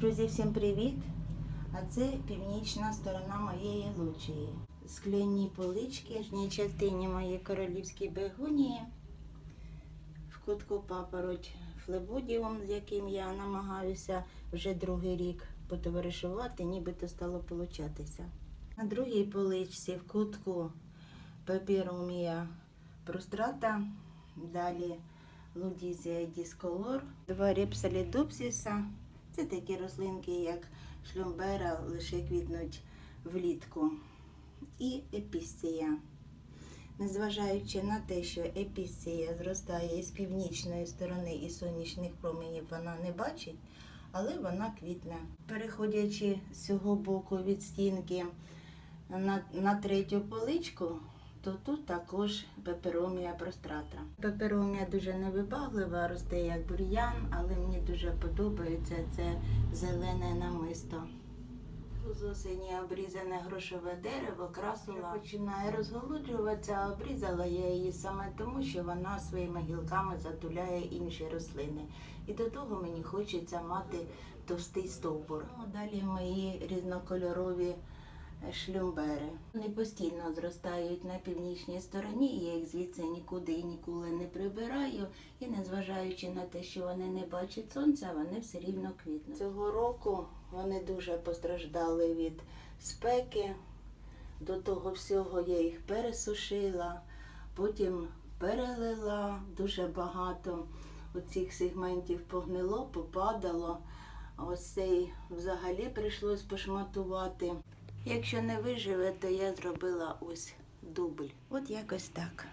Друзі, всім привіт! А це північна сторона моєї лучії. Скляні полички в нижній частині моєї королівської бегонії. В кутку папороть флебодіум, з яким я намагаюся вже другий рік потоваришувати, нібито стало получатися. На другій поличці в кутку папірумія прострата, далі лудізія дісколор, два репсалідопсіса. Це такі рослинки, як шлюмбера, лише квітнуть влітку. І епісція. Незважаючи на те, що епісція зростає з північної сторони і сонячних променів вона не бачить, але вона квітне. Переходячи з цього боку від стінки на, на третю поличку, то тут також пеперомія прострата. Пеперомія дуже невибаглива, росте як бур'ян, але мені дуже подобається це зелене намисто. З осені обрізане грошове дерево, красула починає розголуджуватися, а обрізала я її саме тому, що вона своїми гілками затуляє інші рослини. І до того мені хочеться мати товстий стовбур. Далі мої різнокольорові шлюмбери. Вони постійно зростають на північній стороні, я їх звідси нікуди і ніколи не прибираю. І незважаючи на те, що вони не бачать сонця, вони все рівно квітнуть. Цього року вони дуже постраждали від спеки. До того всього я їх пересушила, потім перелила дуже багато. Оцих сегментів погнило, попадало. Ось цей взагалі прийшлось пошматувати. Якщо не виживе, то я зробила ось дубль. От якось так.